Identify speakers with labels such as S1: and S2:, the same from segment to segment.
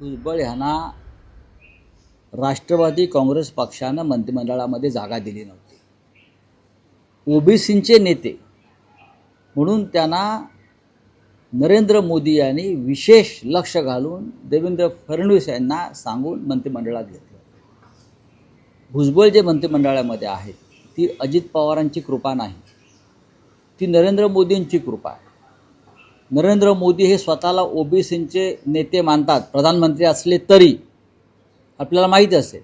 S1: भुजबळ ह्यांना राष्ट्रवादी काँग्रेस पक्षानं मंत्रिमंडळामध्ये जागा दिली नव्हती. ओबीसींचे नेते म्हणून त्यांना नरेंद्र मोदी यांनी विशेष लक्ष घालून देवेंद्र फडणवीस यांना सांगून मंत्रिमंडळात घेतलं. भुजबळ जे मंत्रिमंडळामध्ये आहेत ती अजित पवारांची कृपा नाही. ती नरेंद्र मोदींची कृपा आहे. नरेंद्र मोदी हे स्वतःला ओबीसींचे नेते मानतात प्रधानमंत्री असले तरी. आपल्याला माहीत असेल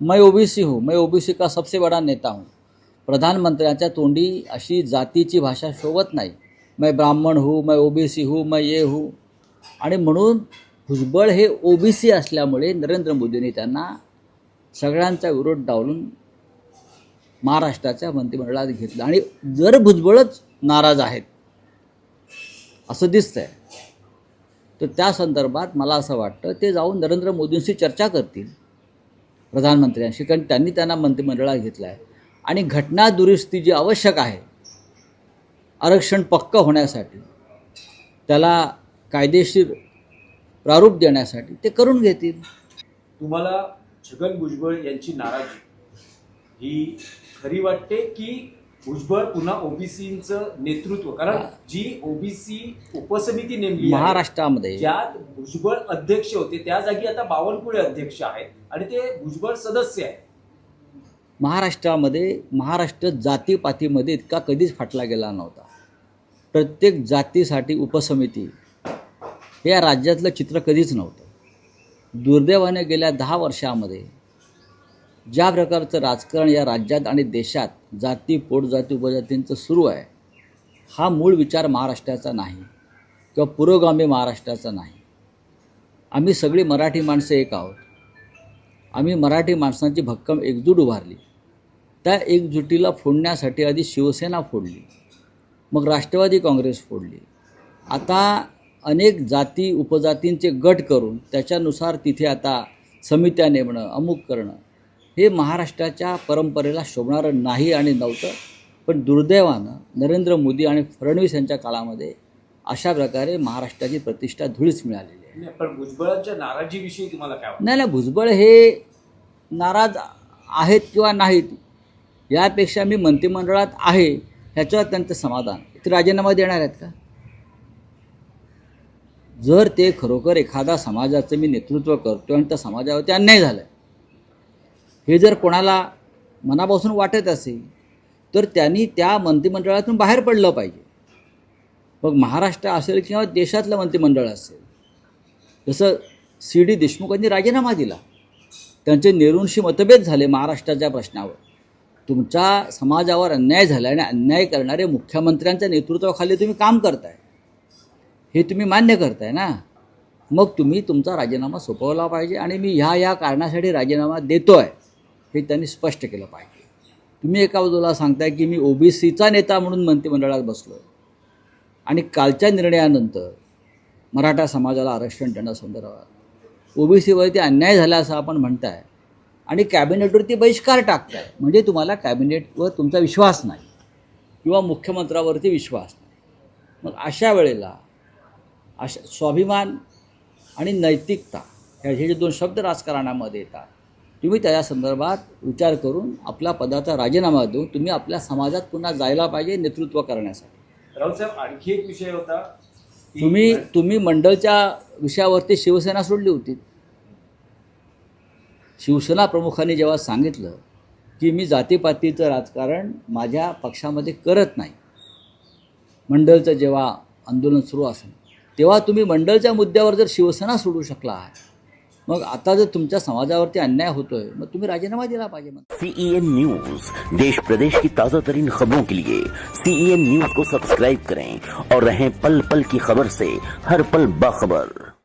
S1: मैं ओबीसी हूँ मैं ओबीसी का सबसे बड़ा नेता हूँ. प्रधानमंत्र्यांच्या तोंडी अशी जातीची भाषा शोभत नाही. मैं ब्राह्मण हूँ मैं ओबीसी हूँ मैं ये हूँ. आणि म्हणून भुजबळ हे ओबीसी असल्यामुळे नरेंद्र मोदींनी त्यांना सगळ्यांचा विरोध डावलून महाराष्ट्राच्या मंत्रिमंडळात घेतलं. आणि जर भुजबळच नाराज आहेत असं दिसतंय. तर त्या संदर्भात मला असं वाटतं ते जाऊन नरेंद्र मोदींशी चर्चा करतील प्रधानमंत्र्यांशी कारण त्यांनी त्यांना मंत्रिमंडळात घेतलं आहे आणि घटना दुरुस्ती जी आवश्यक आहे आरक्षण पक्क होण्यासाठी त्याला कायदेशीर प्रारूप देण्यासाठी ते करून घेतील.
S2: तुम्हाला छगन भुजबळ यांची नाराजी ही खरी वाटते की भुजबळ पुन्हा ओबीसीचं नेतृत्व. कारण जी ओबीसी उपसमिती नेमली आहे,
S1: महाराष्ट्रामध्ये.
S2: ज्यात भुजबळ अध्यक्ष होते त्या जागी आता बावनकुळे अध्यक्ष आहेत आणि ते भुजबळ सदस्य आहेत.
S1: महाराष्ट्रामध्ये महाराष्ट्र जातीपातीमध्ये इतका कधीच फाटला गेला नव्हता. प्रत्येक जातीसाठी उपसमिती हे या राज्यातलं चित्र कधीच नव्हतं. दुर्दैवाने गेल्या दहा वर्षामध्ये ज्या प्रकारचं राजकारण या राज्यात आणि देशात जाती पोटजाती उपजातींचं सुरू आहे हा मूळ विचार महाराष्ट्राचा नाही किंवा पुरोगामी महाराष्ट्राचा नाही. आम्ही सगळी मराठी माणसं एक आहोत. आम्ही मराठी माणसांची भक्कम एकजूट उभारली. त्या एकजुटीला फोडण्यासाठी आधी शिवसेना फोडली मग राष्ट्रवादी काँग्रेस फोडली. आता अनेक जाती उपजातींचे गट करून त्याच्यानुसार तिथे आता समित्या नेमणं अमुक करणं हे महाराष्ट्राच्या परंपरेला शोभणारं नाही आणि नव्हतं पण दुर्दैवानं नरेंद्र मोदी आणि फडणवीस यांच्या काळामध्ये अशा प्रकारे महाराष्ट्राची प्रतिष्ठा धुळीच मिळालेली आहे.
S2: पण भुजबळांच्या नाराजीविषयी तुम्हाला काय
S1: नाही नाही भुजबळ हे नाराज आहेत किंवा नाहीत यापेक्षा मी मंत्रिमंडळात आहे ह्याच्यावर त्यांचं समाधान. ते राजीनामा देणार आहेत का? जर ते खरोखर एखादा समाजाचं मी नेतृत्व करतो आणि त्या समाजावरती अन्याय झाला हे जर कोणाला मनापासून वाटत असेल तर त्यांनी त्या मंत्रिमंडळातून बाहेर पडलं पाहिजे. मग महाराष्ट्र असेल किंवा देशातलं मंत्रिमंडळ असेल जसं सी डी देशमुखांनी राजीनामा दिला त्यांचे नेहरूंशी मतभेद झाले महाराष्ट्राच्या प्रश्नावर. तुमच्या समाजावर अन्याय झाला आणि अन्याय करणारे मुख्यमंत्र्यांच्या नेतृत्वाखाली तुम्ही काम करताय. हे तुम्ही मान्य करताय ना? मग तुम्ही तुमचा राजीनामा सोपवला पाहिजे आणि मी ह्या या कारणासाठी राजीनामा देतो आहे हे त्यांनी स्पष्ट केलं पाहिजे. तुम्ही एका बाजूला सांगताय की मी ओबीसीचा नेता म्हणून मंत्रिमंडळात बसलो आहे आणि कालच्या निर्णयानंतर मराठा समाजाला आरक्षण देण्यासंदर्भात ओबीसीवरती अन्याय झाला असं आपण म्हणताय आणि कॅबिनेटवरती बहिष्कार टाकताय. म्हणजे तुम्हाला कॅबिनेटवर तुमचा विश्वास नाही किंवा मुख्यमंत्र्यावरती विश्वास नाही. मग अशा वेळेला अशा स्वाभिमान आणि नैतिकता ह्या हे जे दोन शब्द राजकारणामध्ये येतात तुम्ही त्या संदर्भात विचार करून आपल्या पदाचा राजीनामा देऊन तुम्ही आपल्या समाजात पुन्हा जायला पाहिजे नेतृत्व करण्यासाठी.
S2: राऊत साहेब आणखी एक विषय होता
S1: तुम्ही तुम्ही मंडलच्या विषयावरती शिवसेना सोडली होती. शिवसेना प्रमुखांनी जेव्हा सांगितलं की मी जातीपातीचं राजकारण माझ्या पक्षामध्ये करत नाही मंडलचं जेव्हा आंदोलन सुरू असेल तेव्हा तुम्ही मंडलच्या मुद्द्यावर जर शिवसेना सोडू शकला मग आता जर तुमच्या समाजावरती अन्याय होतोय, मग तुम्ही राजीनामा दिला पाहिजे सीई
S3: सीईएन न्यूज़ देश प्रदेश की ताज़ा तरीन खबरों के लिए सीईएन न्यूज़ को सब्सक्राइब करें और रहें पल पल की खबर से हर पल बाखबर।